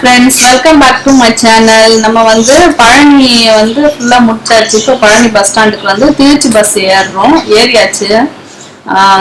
Friends welcome back to my channel நம்ம வந்து பழனி வந்து ஃபுல்லாக முடிச்சாச்சு. இப்போ பழனி பஸ் ஸ்டாண்டுக்கு வந்து திருச்சி பஸ் ஏறுறோம். ஏறியாச்சு.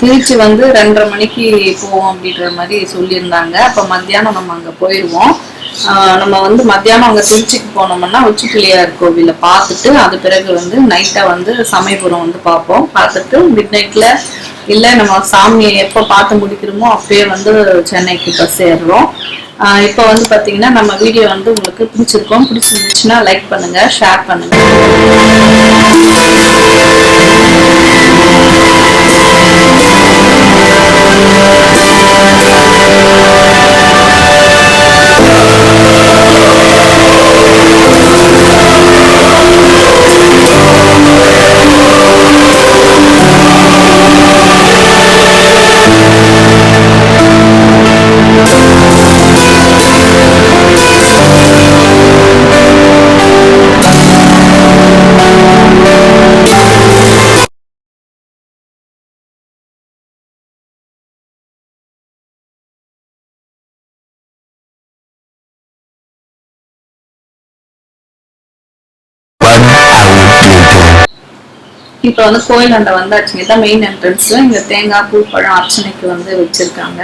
திருச்சி வந்து ரெண்டரை மணிக்கு போவோம் அப்படின்ற மாதிரி சொல்லியிருந்தாங்க. அப்போ மத்தியானம் நம்ம அங்கே போயிடுவோம் நம்ம வந்து மத்தியானம் அங்கே திருச்சிக்கு போனோம்னா உச்சி பிள்ளையார் கோவிலை பார்த்துட்டு அது பிறகு வந்து நைட்டாக வந்து சமயபுரம் வந்து பார்ப்போம். பார்த்துட்டு மிட் நைட்டில் இல்லை நம்ம சாமியை எப்போ பார்த்து முடிக்கிறோமோ அப்பயே வந்து சென்னைக்கு பஸ் ஏறுறோம். இப்போ வந்து பாத்தீங்கன்னா நம்ம வீடியோ வந்து உங்களுக்கு பிடிச்சிருக்கோம். பிடிச்சிருந்துச்சுன்னா லைக் பண்ணுங்க ஷேர் பண்ணுங்க. இப்போ வந்து கோயில் அண்டை வந்தாச்சுங்க இதான் மெயின் என்ட்ரன்ஸ் இங்க தேங்காய் பூ பழம் அர்ச்சனைக்கு வந்து வச்சிருக்காங்க.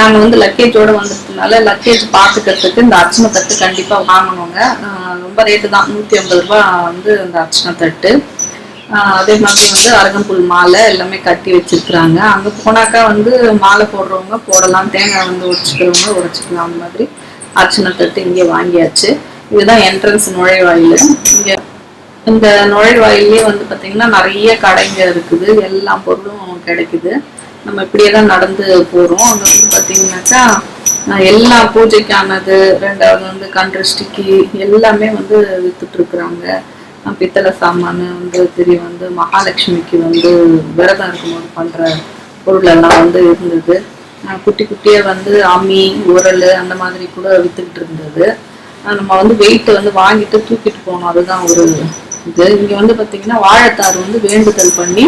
நாங்க வந்து லக்கேஜோட வந்ததுனால லக்கேஜ் பாத்துக்கிறதுக்கு இந்த அர்ச்சனை தட்டு கண்டிப்பா வாங்கணுங்க. ரொம்ப ரேட்டு தான். நூத்தி ஐம்பது ரூபாய் வந்து இந்த அர்ச்சனை தட்டு. அதே மாதிரி வந்து அரகம்புல் மாலை எல்லாமே கட்டி வச்சிருக்கிறாங்க. அங்க போனாக்கா வந்து மாலை போடுறவங்க போடலாம். தேங்காய் வந்து உடைச்சிக்கிறவங்க உடைச்சிக்கலாம் அந்த மாதிரி அர்ச்சனை தட்டு இங்கே வாங்கியாச்சு. இதுதான் என்ட்ரன்ஸ் நுழைவாயில். இங்கே இந்த நுழைவாயிலே வந்து பார்த்தீங்கன்னா நிறைய கடைங்க இருக்குது. எல்லா பொருளும் கிடைக்குது. நம்ம இப்படியே தான் நடந்து போகிறோம் அங்கே வந்து பார்த்தீங்கன்னாக்கா எல்லா பூஜைக்கானது ரெண்டாவது வந்து கண்ட்ரிஸ்டிக்கு எல்லாமே வந்து விற்றுட்ருக்குறாங்க பித்தளை சாமான் வந்து தெரியும் வந்து மகாலட்சுமிக்கு வந்து விரதம் இருக்கும்போது பண்ணுற பொருள் எல்லாம் வந்து இருந்தது. குட்டி குட்டியாக வந்து அம்மி உரல் அந்த மாதிரி கூட வித்துக்கிட்டு இருந்தது. நம்ம வந்து வெயிட்டை வந்து வாங்கிட்டு தூக்கிட்டு போகணும் அதுதான் ஒரு இது. இங்க வந்து பாத்தீங்கன்னா வாழைத்தார் வந்து வேண்டுதல் பண்ணி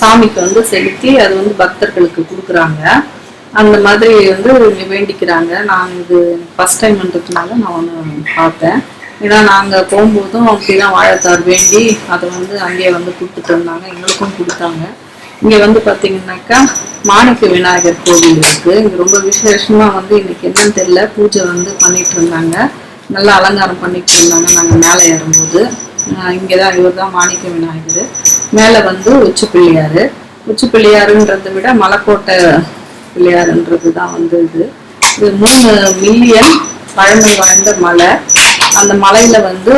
சாமிக்கு வந்து செலுத்தி அது வந்து பக்தர்களுக்கு கொடுக்குறாங்க. அந்த மாதிரி வந்து இங்க வேண்டிக்கிறாங்க. நான் இது ஃபர்ஸ்ட் டைம்ன்றதுனால நான் ஒன்று பார்த்தேன். ஏன்னா நாங்கள் போகும்போதும் அப்படிதான் வாழைத்தார் வேண்டி அதை வந்து அங்கேயே வந்து கொடுத்துட்டு இருந்தாங்க எங்களுக்கும் கொடுத்தாங்க. இங்கே வந்து பார்த்தீங்கன்னாக்கா மாணிக்க விநாயகர் கோவில் இருக்கு. இங்கே ரொம்ப விசேஷமாக வந்து இன்னைக்கு என்னன்னு தெரியல. பூஜை வந்து பண்ணிட்டு இருந்தாங்க. நல்லா அலங்காரம் பண்ணிட்டு இருந்தாங்க. நாங்கள் மேலே ஏறும்போது. இங்கே தான் இவர் தான் மாணிக்க விநாயகர். மேலே வந்து உச்சி பிள்ளையாரு. உச்சி பிள்ளையாருன்றதை விட மலைக்கோட்டை பிள்ளையாருன்றது தான் வந்து இது. இது மூணு மில்லியன் பழமை வாய்ந்த மலை. அந்த மலையில் வந்து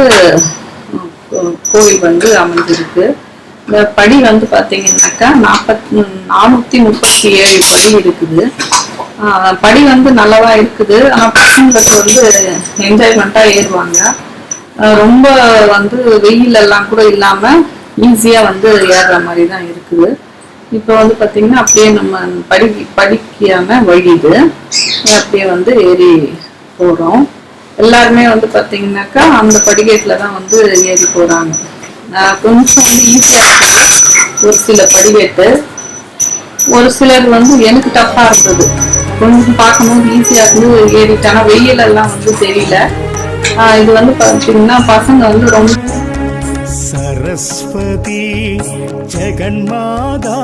உம், கோவில் வந்து அமைஞ்சிருக்கு. இந்த படி வந்து பார்த்தீங்கன்னாக்கா நாற்பத் நானூற்றி முப்பத்தி ஏழு படி இருக்குது. படி வந்து நல்லவா இருக்குது. ஆனால் பசங்களுக்கு வந்து என்ஜாய்மெண்ட்டாக ஏறுவாங்க. ரொம்ப வந்து வெயில் எல்லாம் கூட இல்லாம ஈஸியா வந்து ஏறுற மாதிரி தான் இருக்குது. இப்போ வந்து பாத்தீங்கன்னா அப்படியே நம்ம படி படிக்காம வழி இது அப்படியே வந்து ஏறி போறோம். எல்லாருமே வந்து பாத்தீங்கன்னாக்கா அந்த படிக்கட்டில் தான் வந்து ஏறி போறாங்க. கொஞ்சம் வந்து ஈஸியா ஒரு சில படிக்கட்டு. ஒரு சிலர் வந்து எனக்கு டஃப்பா இருந்தது. கொஞ்சம் பார்க்கும்போது ஈஸியா இருந்து ஏறிட்டு ஆனா வெயில் எல்லாம் வந்து தெரியல. இது வந்து பார்த்தீங்கன்னா பசங்க வந்து ரொம்ப சரஸ்வதி ஜெகன்மாதா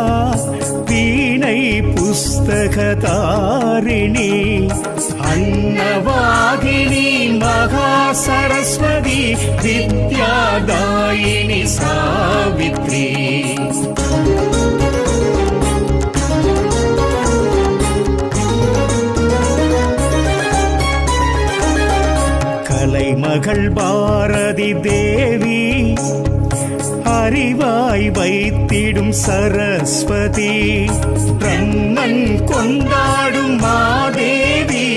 வீணை புஸ்தகதாரிணி அன்னவாகினி மகா சரஸ்வதி வித்யாதாயினி சாவித்ரி. மகள் பாரதி தேவி அறிவாய் வைத்திடும் சரஸ்வதி பிரம்மன் கொண்டாடும் மாதேவி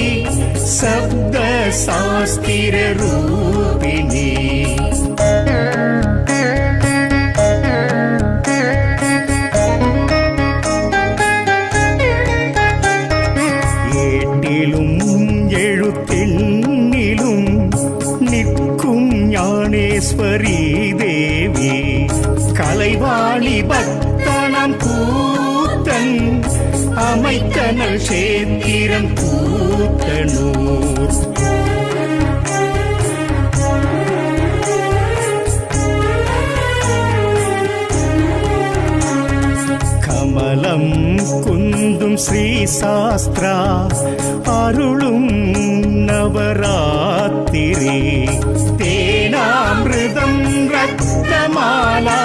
சப்த சாஸ்திர ரூ ஞானேஸ்வரி தேவி கலைவாணி பக்தனம் கூத்தன் அமைத்தனல் சேத்திரன் கூத்தனூர். கமலம் குந்தும் ஸ்ரீ சாஸ்திரா அருளும் நவராத்திரி. அமிர்தம் ரத்னமாலா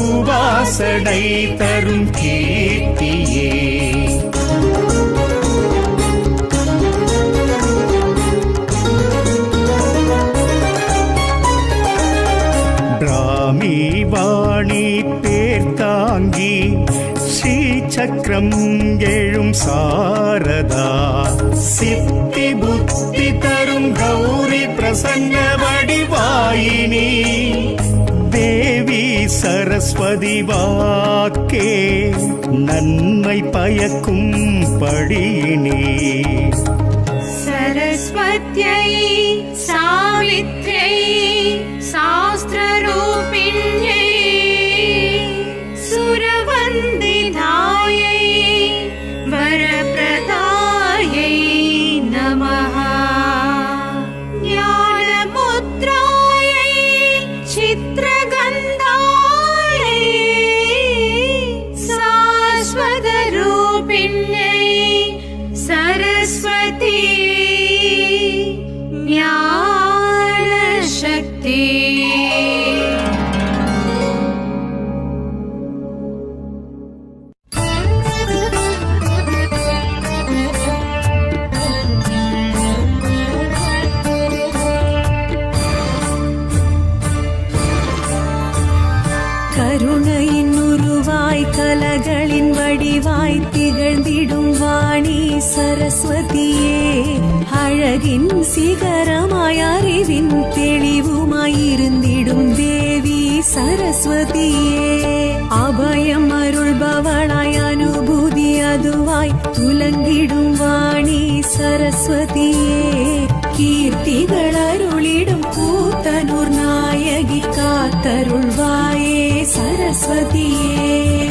உபாசடை தரும் கீர்த்தியே. பிராமி வாணி பேர் தாங்கி ஸ்ரீ சக்கரம் எழும் சாரதா. சித்தி புத்தி தரும் கௌரி பிரசன்ன சரஸ்வதி வாக்கே நன்மை பயக்கும் படியினே. சரஸ்வத்யை சாவித்ரை சாஸ்திரரூபிண்யே சரஸ்வதியே அழகின் சிகரமாய் அறிவின் தெளிவுமாயிருந்திடும் தேவி சரஸ்வதியே. அபயம் அருள்பவளாய் அனுபூதி அதுவாய் துலங்கிடும் வாணி சரஸ்வதியே. கீர்த்திகள் அருளிடும் கூத்தனூர் நாயகி காத்தருள்வாயே சரஸ்வதியே.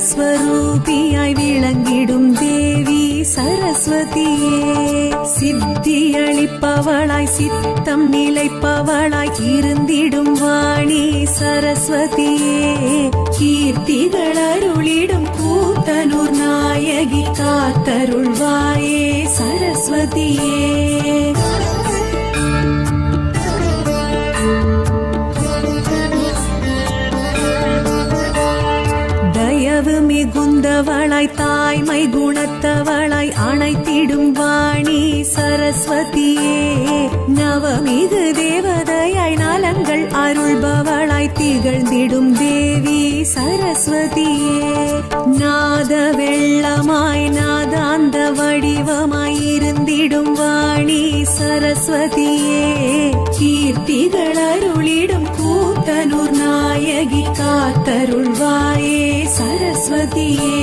சாந்த ஸ்வரூபியாய் விளங்கிடும் தேவி சரஸ்வதியே. சித்தி அளிப்பவளாய் சித்தம் நிலைப்பவளாய் இருந்திடும் வாணி சரஸ்வதியே. கீர்த்திகள் அருளிடும் கூத்தனூர் நாயகி குணத்தவளாய் தாய்மை குணத்தவளாய் அணைத்திடும் வாணி சரஸ்வதியே. நவமிகு தேவதையாய் நலங்கள் அருள்பவளாய் திகழ்ந்திடும் தேவி சரஸ்வதியே. நாத வெள்ளமாய் நாதாந்த வடிவமாய் இருந்திடும் வாணி சரஸ்வதியே. கீர்த்திகள் அருளிடும் கூ கடலூர் நாயகி காத்தருள்வாயே சரஸ்வதியே.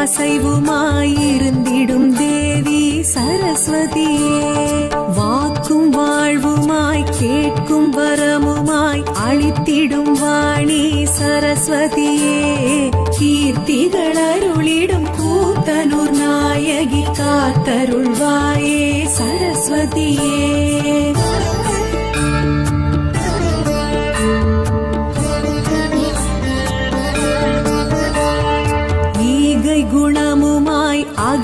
அசைவுமாயிருந்திடும் தேவி சரஸ்வதியே. வாக்கும் வாழ்வுமாய் கேட்கும் வரமுமாய் அளித்திடும் வாணி சரஸ்வதியே. கீர்த்திகள் அருளிடும் கூத்தனூர் நாயகி காத்தருள்வாயே சரஸ்வதியே.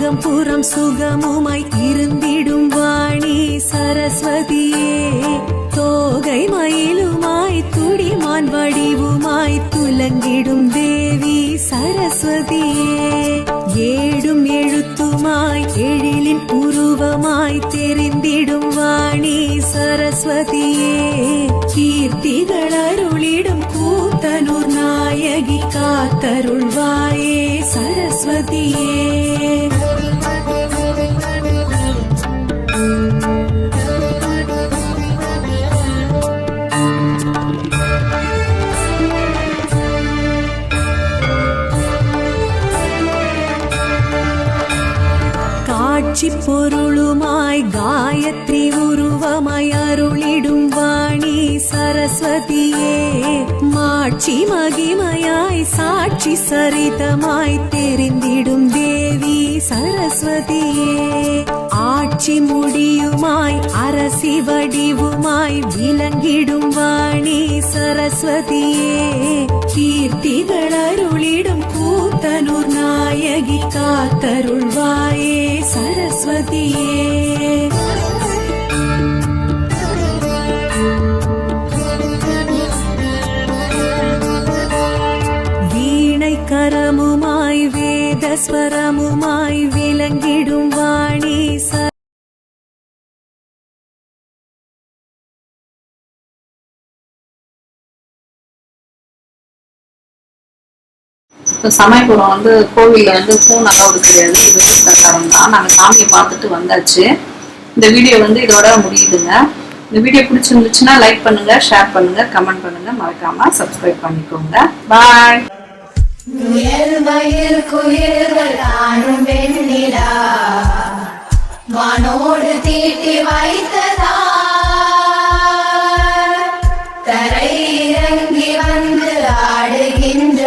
குணமுமாய் அகம்புறம் சுகமுமாய் இருந்திடும் வாணி சரஸ்வதியே. தோகை மயிலுமாய் துடிமான் வடிவுமாய் துலங்கிடும் தேவி சரஸ்வதியே. ஏடும் எழுத்துமாய் எழிலின் உருவமாய் தெரிந்திடும் வாணி சரஸ்வதியே. கீர்த்திகள் அருளிடும் கூத்தனூர் நாயகி காத்தருள்வாயே சரஸ்வதியே. காட்சி பொருளுமாய் காயத்ரி உருவமாய் அருளிடும் வாணி சரஸ்வதியே. மாட்சி மகிமையாய் சாட்சி சரிதமாய் தெரிந்திடும் தேவி சரஸ்வதியே. ஆட்சி முடியுமாய் அரசி வடிவுமாய் விளங்கிடும் வாணி சரஸ்வதியே. கீர்த்திகள் அருளிடும் கூத்தனூர் நாயகி காத்தருள்வாயே சரஸ்வதியே. வீணை கரமுமாய் வேதஸ்வரமுமாய் சமயபுரம் வந்து கோவிலில் வந்து பூ நல்லா கிடையாது இது பிரச்சாரம் தான் நாங்கள் சாமியை பார்த்துட்டு வந்தாச்சு. இந்த வீடியோ வந்து இதோட முடியுதுங்க. இந்த வீடியோ பிடிச்சிருந்துச்சுன்னா லைக் பண்ணுங்க ஷேர் பண்ணுங்க கமெண்ட் பண்ணுங்க. மறக்காம சப்ஸ்கிரைப் பண்ணிக்கோங்க. பாய் முயல் மயில் குயில்கள் வெண்ணிலா. வானோடு தீட்டி வைத்ததா. தரை